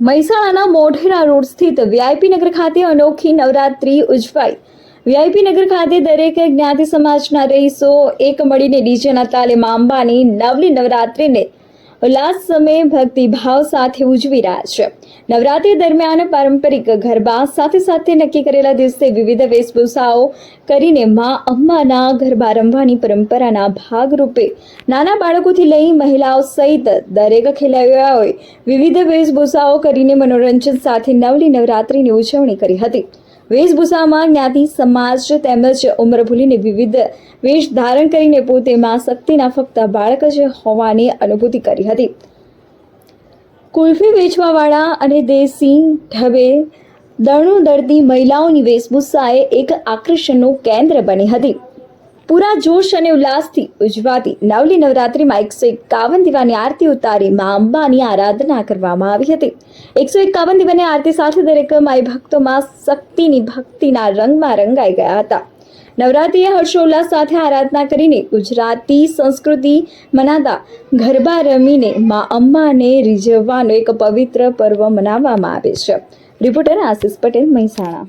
મહેસાણાના મોઢેરા રોડ સ્થિત વીઆઈપી નગર ખાતે અનોખી નવરાત્રી ઉજવાઈ. વીઆઈપી નગર ખાતે દરેક જ્ઞાતિ સમાજના રહીશો એક મળીને ડીજેના તાલે માંબાની નવલી નવરાત્રિને ઉલ્લાસ સમયે ભક્તિભાવ સાથે ઉજવી રહ્યા છે. નવરાત્રી દરમિયાન પારંપરિક ગરબા સાથે સાથે નક્કી કરેલા દિવસે વિવિધ વેશભૂષાઓ કરીને મા અંબાના ગરબા રમવાની પરંપરાના ભાગરૂપે નાના બાળકોથી લઈ મહિલાઓ સહિત દરેક ખેલાડીઓએ વિવિધ વેશભૂષાઓ કરીને મનોરંજન સાથે નવલી નવરાત્રિની ઉજવણી કરી હતી. વેશભૂષામાં જ્ઞાતિ, સમાજ તેમજ ઉંમર ભૂલીને વિવિધ વેશ ધારણ કરીને પોતે માં શક્તિના ફક્ત બાળક જ હોવાની અનુભૂતિ કરી હતી. કુલ્ફી વેચવાવાળા અને દેશી ઢબે દરણું દળતી મહિલાઓની વેશભૂષાએ એક આકર્ષણનું કેન્દ્ર બની હતી. પૂરા જોશ અને ઉલ્લાસથી ઉજવાતી નવલી નવરાત્રિમાં એકસો એકાવન દીવાની આરતી ઉતારી મા અંબાની આરાધના કરવામાં આવી હતી. એકસો એકાવન દીવાની આરતી સાથે દરેક માઈ ભક્તોમાં શક્તિની ભક્તિના રંગમાં રંગાઈ ગયા હતા. નવરાત્રિએ હર્ષોલ્લાસ સાથે આરાધના કરીને ગુજરાતી સંસ્કૃતિ મનાતા ગરબા રમીને મા અંબાને રીઝવવાનો એક પવિત્ર પર્વ મનાવવામાં આવે છે. રિપોર્ટર આશિષ પટેલ મહેસાણા.